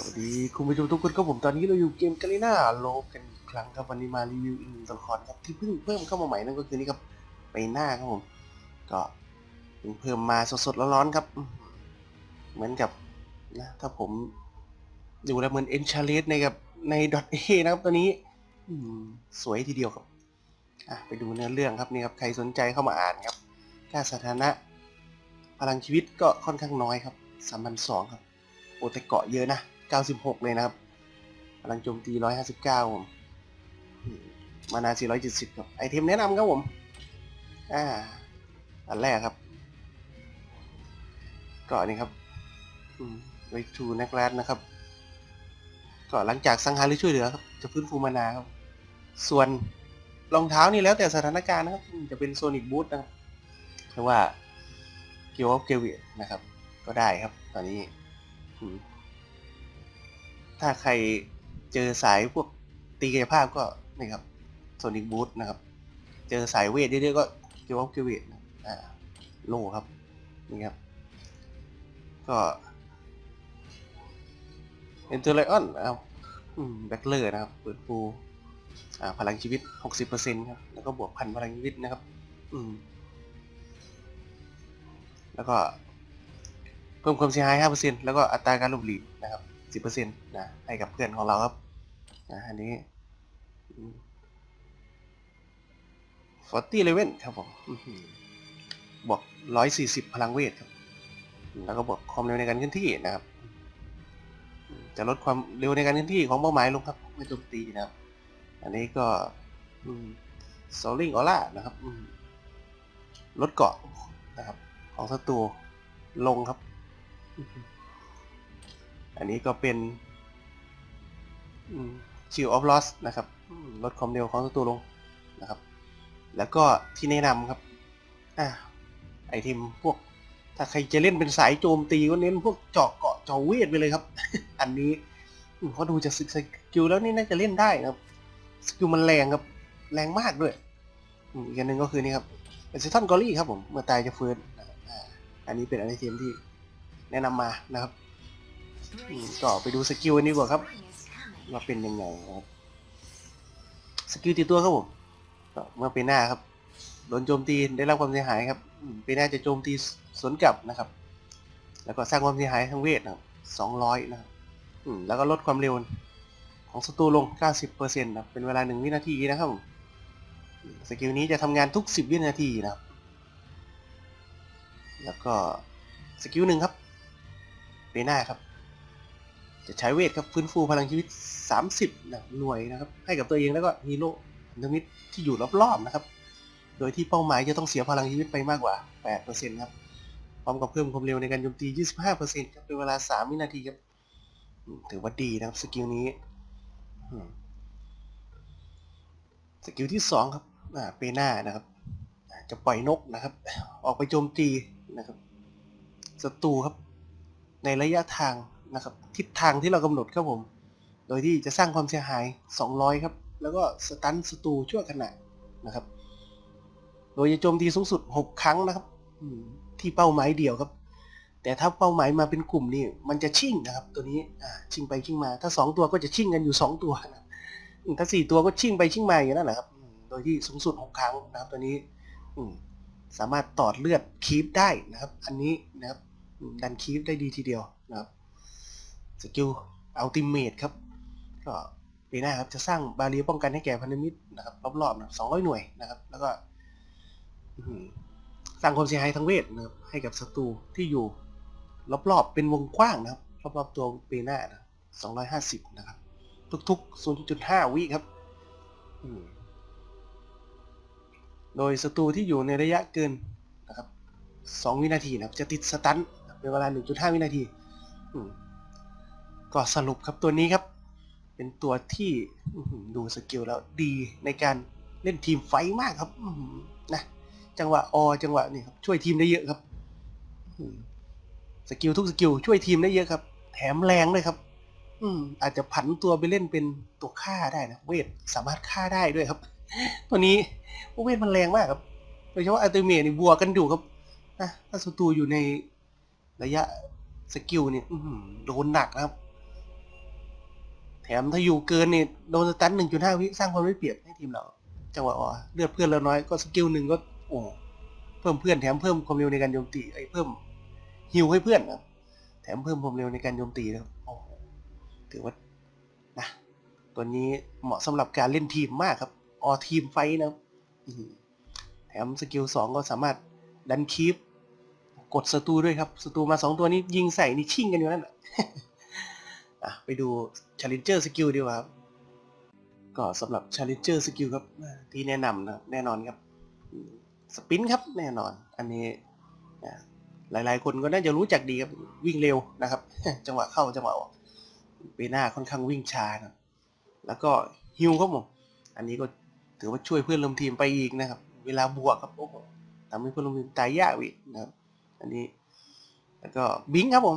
วัสดีคุณผู้ชมทุกคนครับผมตอนนี้เราอยู่เกมกาลิน่าโลกันอีกครั้งครับวันนี้มารีวิวอีกหนึ่งตัวละครครับที่เพิ่งเพิ่มเข้ามาใหม่นั่นก็คือนี่ครับไปหน้าครับผมก็เพิ่งเพิ่มมาสดๆร้อนๆครับ เหมือนกับนะถ้าผมดูแล้วเหมือนเอนชาเลสในกับในดอทเอนะครับตัวนี้อืสวยทีเดียวครับอะไปดูเนื้อเรื่องครับนี่ครับใครสนใจเข้ามาอ่านครับค่าสถานะ พลังชีวิตก็ค่อนข้างน้อยครับสามพันสองครับโอแต่เกาะเยอะนะ 96 เลยนะครับพลังโจมตี 159ผมมมานา 470 ครับ ไอเทมแนะนำครับผม อ่า อันแรกครับกาะนี่ครับไวทูนักแรดนะครับ ก็หลังจากสังหารหรือช่วยเหลือครับ จะฟื้นฟูมานาครับ ส่วนรองเท้านี่แล้วแต่สถานการณ์นะครับ จะเป็นโซนิกบูทนะครับหรือว่าเกียวอฟเกวินะครับ ก็ได้ครับ ตอนนี้อืม ถ้าใครเจอสายพวกตีกายภาพก็นี่ครับโซนิกบูทนะครับ เจอสายเวทเยอะๆก็เกียวอฟเกวินะอ่าโลครับนี่ครับ ก็เอนเตอร์ไลออนนะครับแบ็คเลอร์นะครับ เปิดฟูอ่าพลังชีวิต 60%ครับ แล้วก็บวกพันพลังชีวิตนะครับ อืม แล้วก็ เพิ่มความเสียหาย 5%แล้วก็อัตราการหลบหลีกนะครับ 10%นะให้กับเพื่อนของเราครับนะอันนี้ฟอร์ตี้เลเว่นครับผมอื้อหือบวก140พลังเวทครับ แล้วก็บวกความเร็วในการเคลื่อนที่นะครับ จะลดความเร็วในการเคลื่อนที่ของเป้าหมายลงครับไม่โจมตีนะครับ อันนี้ก็โซลิงออร่านะครับลดเกาะนะครับ ของศัตรูลงครับ อันนี้ก็เป็นชิลออฟลอสนะครับลดความเร็วของศัตรูลงนะครับ แล้วก็ที่แนะนำครับอ่าไอเทมพวก ถ้าใครจะเล่นเป็นสายโจมตีก็เน้นพวกเจาะเกาะเจาะเวทไปเลยครับ อันนี้เขาดูจะสสกิลแล้วนี่น่าจะเล่นได้นะครับสกิลมันแรงครับ แรงมากด้วยอืมอีกอันหนึ่งก็คือนี่ครับเป็นเซตันกอรี่ครับผม เมื่อตายจะฟื้นนอันนี้เป็นไอเทมที่แนะนำมานะครับ ก็ไปดูสกิลอันนี้ก่อนครับว่าเป็นยังไงครับสกิลตีตัวครับผมเมื่อเป็นหน้าครับโดนโจมตีได้รับความเสียหายครับเป็นหน้าจะโจมตีสวนกลับนะครับ แล้วก็สร้างความเสียหายทางเวทนะครับ200นะครับแล้วก็ลดความเร็วของศัตรูลง 90%นะครับเป็นเวลา 1 วินาทีนะครับสกิลนี้จะทำงานทุก 10 วินาทีนะครับ แล้วก็สกิลหนึ่งครับเปหน้าครับ จะใช้เวทครับฟื้นฟูพลังชีวิต 30นะหน่วยนะครับ ให้กับตัวเองแล้วก็ฮีโร่พันธมิตรที่อยู่รอบๆนะครับ โดยที่เป้าหมายจะต้องเสียพลังชีวิตไปมากกว่า 8%ครับพร้อมกับเพิ่มความเร็วในการโจมตี 25%ครับเป็นเวลา 3 วินาทีครับถือว่าดีนะครับสกิลนี้สกิลที่2ครับอ่าเปหน้านะครับ จะปล่อยนกนะครับ ออกไปโจมตีนะครับศัตรูครับ ในระยะทาง นะครับ ทิศทางที่เรากำหนดครับผม โดยที่จะสร้างความเสียหาย 200 ครับ แล้วก็สตันศัตรูชั่วขณะนะครับ โดยจะโจมตีสูงสุด 6 ครั้งนะครับที่เป้าหมายเดียวครับ แต่ถ้าเป้าหมายมาเป็นกลุ่มนี่มันจะชิ่งนะครับ ตัวนี้ชิ่งไปชิ่งมา ถ้า 2 ตัวก็จะชิ่งกันอยู่ 2 ตัวนะถ้า 4 ตัวก็ชิ่งไปชิ่งมาอย่างนั้นแหละครับ โดยที่สูงสุด 6 ครั้งนะครับ ตัวนี้สามารถตอดเลือดคีปได้นะครับ อันนี้นะครับดันคีปได้ดีทีเดียวนะครับ สกิลอัลติเมทครับ ก็ปีหน้าครับจะสร้างบาเรียป้องกันให้แก่พันธมิตรนะครับรอบๆนะ200หน่วยนะครับ แล้วก็สร้างความเสียหายทางเวทนะครับให้กับศัตรูที่อยู่รอบๆเป็นวงกว้างนะครับรอบๆตัวปีหน้านะ250นะครับ ทุกๆ0.5วิครับโดยศัตรูที่อยู่ในระยะเกินนะครับ2วินาทีนะครับ จะติดสตันเป็นเวลา1.5วินาทีอื ก็สรุปครับตัวนี้ครับ เป็นตัวที่ดูสกิลแล้วดีในการเล่นทีมไฟมากครับนะจังหวะอจังหวะนี่ครับช่วยทีมได้เยอะครับสกิลทุกสกิลช่วยทีมได้เยอะครับ แถมแรงด้วยครับ อืม อาจจะผันตัวไปเล่นเป็นตัวฆ่าได้นะเวทสามารถฆ่าได้ด้วยครับ ตัวนี้เวทมันแรงมากครับโดยเฉพาะอัลติเมทนี่บวกกันอยู่ครับนะถ้าศัตรูอยู่ในระยะสกิลเนี่ยโดนหนักนะครับ มถ้าอยู่เกินนี่โดนสตัน1.5วิสร้างความได้เปรียบให้ทีมเราจังหวะอ่อเลือดเพื่อนเราน้อยก็สกิลหนึ่งก็โอ้เพิ่มเพื่อนแถมเพิ่มความเร็วในการโจมตีไอ้เพิ่มฮิวให้เพื่อนนะแถมเพิ่มความเร็วในการโจมตีนะโอ้โหถือว่านะตัวนี้เหมาะสำหรับการเล่นทีมมากครับออทีมไฟนะแถมสกิลสองก็สามารถดันคีปกดศัตรูด้วยครับศัตรูมาสองตัวนี้ยิงใส่นี่ชิ่งกันอยู่นั่นแหละ อะไปดู Challenger Skill ดีกว่าครับ ก็สำหรับ Challenger Skill ครับ ที่แนะนำนะแน่นอนครับสปินครับแน่นอน อันนี้นะหลายๆ คนก็น่าจะรู้จักดีครับวิ่งเร็วนะครับ จังหวะเข้าจังหวะออกเปหน้าค่อนข้างวิ่งช้านะแล้วก็ฮิวครับผมอันนี้ก็ถือว่าช่วยเพื่อนร่วมทีมไปอีกนะครับ เวลาบวกครับโอ้โหทำให้เพื่อนร่วมทีมตายยากอีกนะครับ อันนี้ แล้วก็บิงครับผม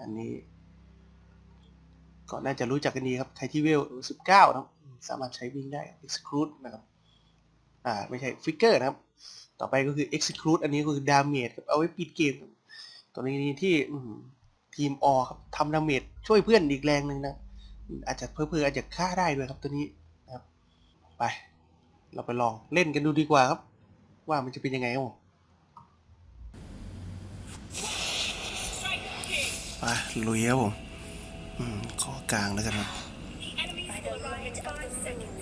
อันนี้ ก็น่าจะรู้จักกันดีครับใครที่เวล19นะครับ สามารถใช้วิ่งได้ exclude นะครับ อ่า ไม่ใช่ figure นะครับ ต่อไปก็คือ exclude อันนี้ก็คือ damage ครับเอาไว้ปิดเกมตัวนี้ที่ทีมอครับทำ damage ช่วยเพื่อนอีกแรงหนึ่งนะอาจจะเพิ่อๆอาจจะฆ่าได้ด้วยครับตัวนี้นะครับ ไป เราไปลองเล่นกันดูดีกว่าครับ ว่ามันจะเป็นยังไงครับผมไปลุยครับผม ขอกลางแล้วกันครับ By the light of the moon.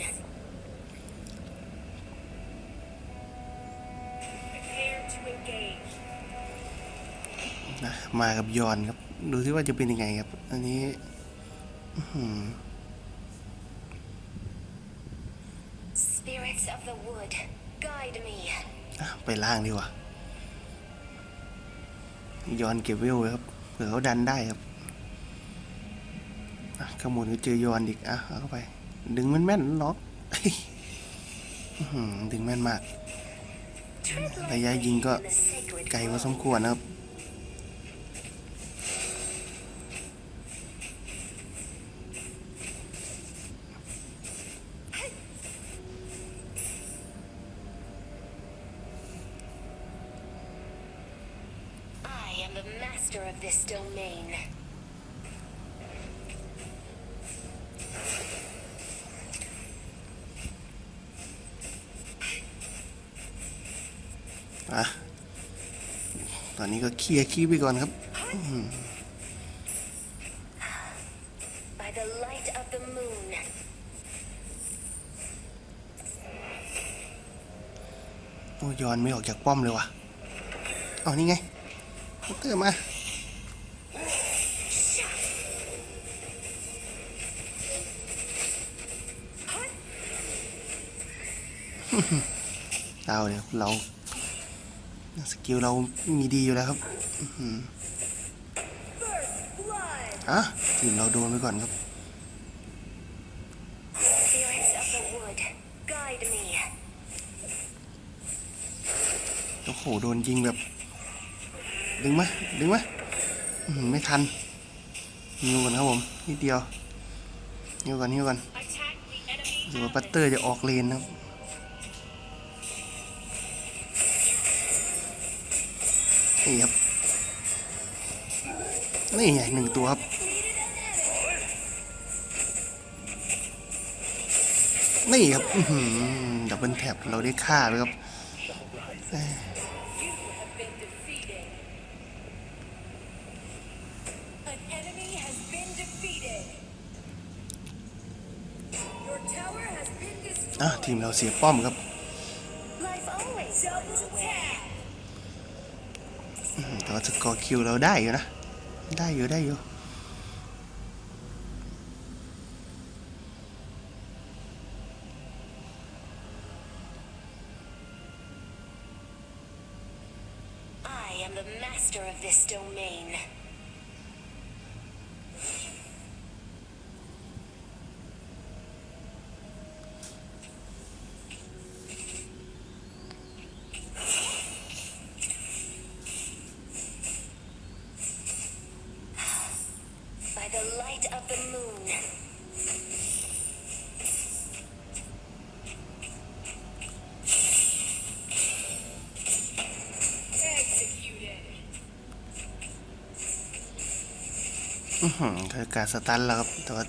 Prepare to engage. นะมากับยอนครับ ดูที่ว่าจะเป็นยังไงครับ อันนี้อื้อหือ Spirits of the wood, guide me. อะไปล่างดีกว่ายอนเก็บเวลไว้ครับเผื่อเขาดันได้ครับ ขโมยก็เจอยอนอีกอะเอาเข้าไป ดึงแม่นๆล็อกดึงแม่นมาก ระยะยิงก็ไกลพอสมควรนะครับ master of this domain. เคลียร์คีย์ไปก่อนครับ By the light of the moon. โอ้ยอนไม่ออกจากป้อมเลยว่ะ เอานี่ไงเตอร์มาเอาเดี๋ยวเรา สกิลเรามีดีอยู่แล้วครับอื้อหือ Blood. อะทีมเราโดนไปก่อนครับ Spirits of the wood, guide me. โอ้โห โดนยิงแบบ ดึงมาดึงมาอื้อหือไม่ทันฮิวก่อนครับผมนิดเดียวฮิวก่อนฮิวก่อน Attack the enemy. หรือว่าปัตเตอร์จะออกเลนนะครับ นี่ครับ นี่ไงหนึ่งตัวครับ นี่ครับอื้อหือดับเบิลแท็บเราได้ฆ่าเลยครับ An enemy has been defeated. Your tower has been destroyed. อะทีมเราเสียป้อมครับ สกอร์คิวเราได้อยู่นะ ได้อยู่ได้อยู่ อื้อหือคือการสตันแล้วครับ แต่ว่า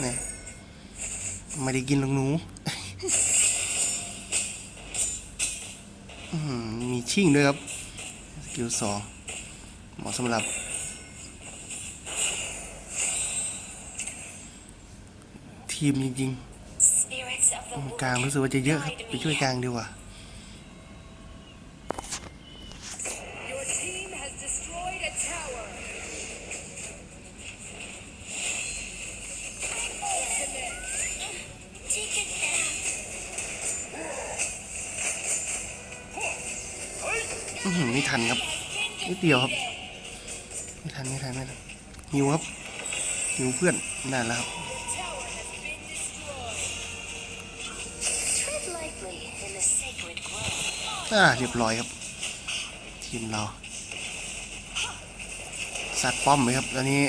เนี่ยไม่ได้กินหรอกหนูอื้อหือมีชิ่งด้วยครับ สกิลสองเหมาะสำหรับ ทีมจริง Spirits of the ๆ wood, กลางรู้สึกว่าจะเยอะครับ ไปช่วยกลางดีกว่า ไม่ทันครับนิดเดียวครับ ไม่ทันไม่ทันไม่ทันหิวครับหิวเพื่อนนั่นแหละครับอ่าเรียบร้อยครับ ทีมเราซัดป้อมไหมครับตอนนี้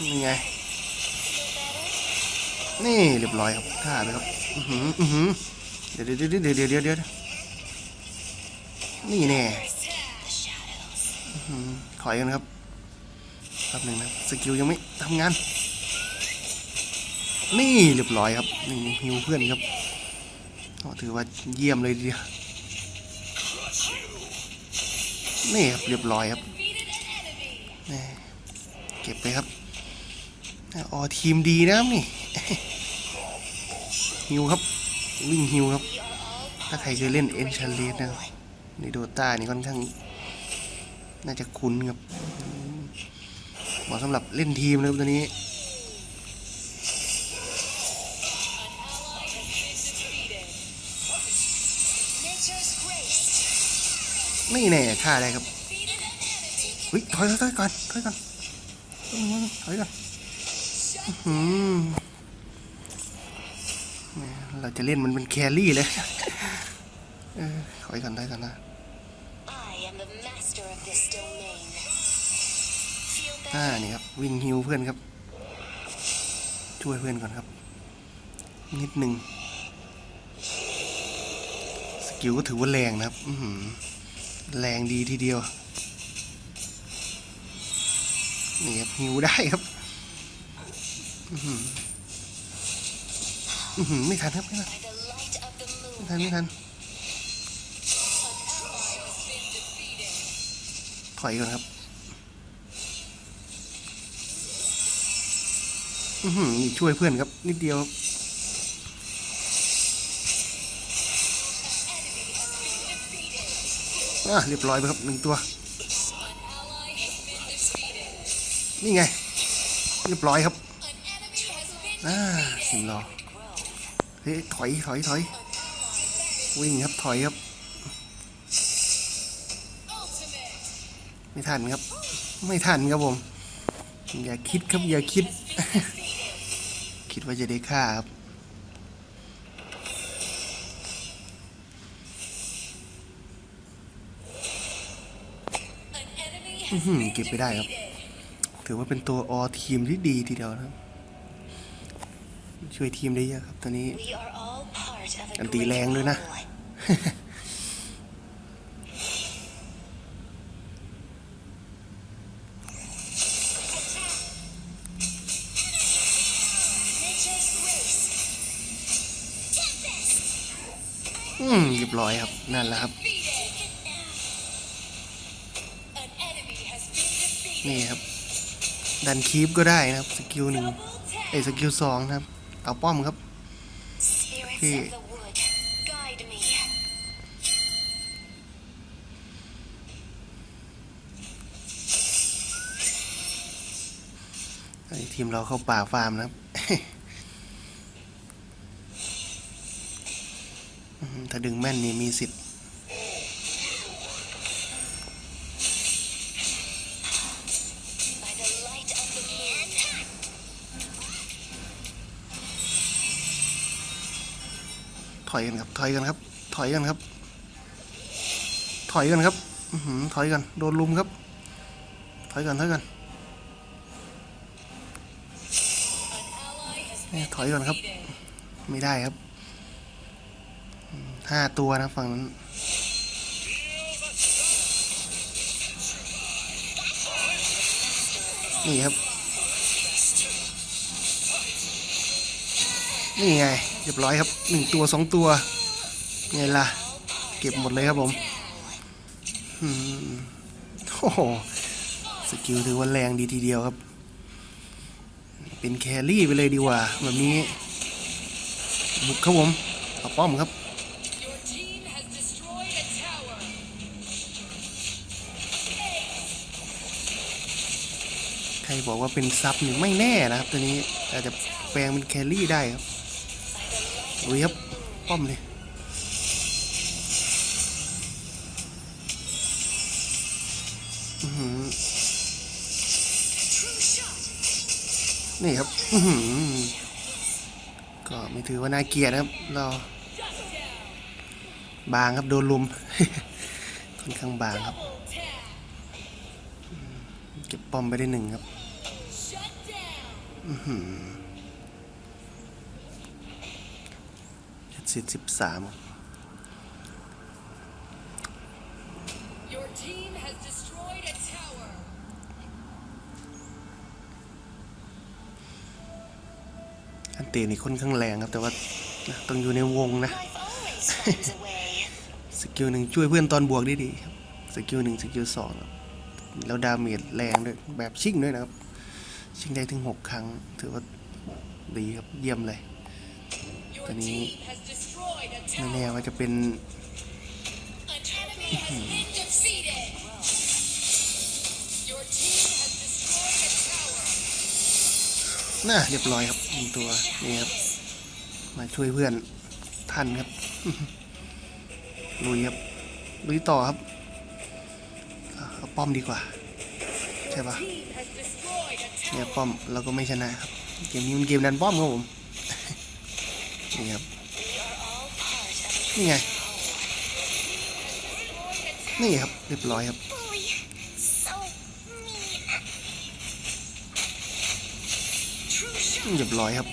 นี่ไง นี่เรียบร้อยครับท่าเลยครับอือหืออือหือเดี๋ยวเดี๋ยวเดี๋ยวเดี๋ยวเดี๋ยวเดี๋ยวนี่แน่ถอยกันครับแป๊บหนึ่งนะสกิลยังไม่ทำงาน นี่เรียบร้อยครับนี่ฮิวเพื่อนครับก็ถือว่าเยี่ยมเลยทีเดียวนี่ครับเรียบร้อยครับนี่เก็บไปครับอ๋อทีมดีนะครับนี่ ฮิวครับ วิ่งฮิวครับ ถ้าใครเคยเล่นเอ็นชาเลสนะครับในโดตานี่ค่อนข้าง น่าจะคุ้นครับเหมาะสำหรับเล่นทีมเลยครับตัวนี้ไม่แน่ฆ่าได้ครับเฮ้ยถอยถอยถอยก่อนถอยก่อนถอยก่อนอื้อหือแหม เราจะเล่นมันเป็นแครี่เลยเออถอยก่อนถอยก่อนนะ I am the master of this domain. Feel อ่า better? นี่ครับวิ่งฮิวเพื่อนครับ ช่วยเพื่อนก่อนครับ นิดหนึ่งสกิลก็ถือว่าแรงนะครับอื้อหือแรงดีทีเดียว นี่ครับฮิวได้ครับอื้อหืออื้อหือ ไม่ทันครับไม่ทันไม่ทันไม่ทันถอยก่อนครับอือหือนี่ช่วยเพื่อนครับ นิดเดียวอะเรียบร้อยไปครับหนึ่งตัว นี่ไง เรียบร้อยครับอ่าทีมราเฮ้ยถอยถอยถอยวิ่งครับถอยครับ ไม่ทันครับ ไม่ทันครับผม อย่าคิดครับอย่าคิด คิดว่าจะได้ค่าครับอื้อหือเก็บไปได้ครับ ถือว่าเป็นตัวออทีมที่ดีทีเดียวนะครับ ช่วยทีมได้เยอะครับตอนนี้ We are all part of a อันตี great แรงด้วยนะ whole. Nature's grace. Tempest. อืมเรียบร้อยครับ นั่นแหละครับ An enemy has been defeated. นี่ครับ ดันคีปก็ได้นะครับ สกิลหนึ่งไอ้ยสกิลสองนะครับ เอาป้อมครับ Spirits Okay. of the wood, guide me. ไอ้ทีมเราเข้าป่าฟาร์มนะครับอื้อหือถ้าดึงแม่นนี่มีสิทธิ์ อยกันครับ ถอยกันครับ ถอยกันครับ ถอยกันครับอืถอยกัน โดนลุมครับ ถอยกันถอยกันถอยก่อนครับ ไม่ได้ครับห้าตัวนะฝั่งนั้นนี่ครับ นี่ไง เรียบร้อยครับหนึ่งตัวสองตัวไงล่ะ เก็บหมดเลยครับผมอืมโอ้โหสกิลถือว่าแรงดีทีเดียวครับ เป็นแครี่ไปเลยดีกว่า แบบนี้ บุกครับผมเอาป้อมครับใครบอกว่าเป็นซับหนี่ไม่แน่นะครับ ตัวนี้อาจจะแปลงเป็นแครี่ได้ครับ อุ้ยครับป้อมเลยนี่ครับก็ไม่ถือว่าน่าเกียดนะครับ เรา บางครับโดนลุม ค่อนข้างบางครับ เก็บป้อมไปได้หนึ่งครับ Shut down. เจ็ ดสิบสิบสาม Your team has destroyed a tower. อันเตนี่ค่อนข้างแรงครับ แต่ว่านะต้องอยู่ในวงนะ Life always finds a way. สกิลหนึ่งช่วยเพื่อนตอนบวกได้ดีครับ สกิลหนึ่งสกิลสองครับแล้วดาเมจแรงด้วย แบบชิ่งด้วยนะครับ ชิ่งได้ถึงหกครั้ง ถือว่าดีครับ เยี่ยมเลย Your Can you- team has destroyed a ไม่แน่ว่าจะเป็นน่าเรียบร้อยครับตัวนี่ครับ มาช่วยเพื่อนทันครับลุยครับลุยต่อครับเอาป้อมดีกว่า ใช่ปะเนี่ยป้อมเราก็ไม่ชนะครับ เกมนี้มันเกมดันป้อมครับผม นี่ครับ นี่ไง นี่ครับ เรียบร้อยครับเรียบร้อยครับ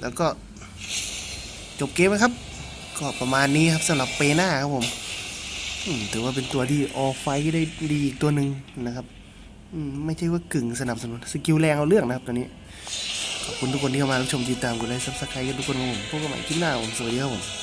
แล้วก็จบเกมนะครับ ก็ประมาณนี้ครับสำหรับเปหน้าครับผมถือว่าเป็นตัวที่ออฟไฟได้ดีอีกตัวหนึ่งนะครับ ไม่ใช่ว่ากึ่งสนับสนุนสกิลแรงเอาเรื่องนะครับตอนนี้ ขอบคุณทุกคนที่เข้ามารับชมติดตามกดไลค์ซับสไครต์กันทุกคนครับผมพบกันใหม่คลิปหน้าผมสวัสดีครับผม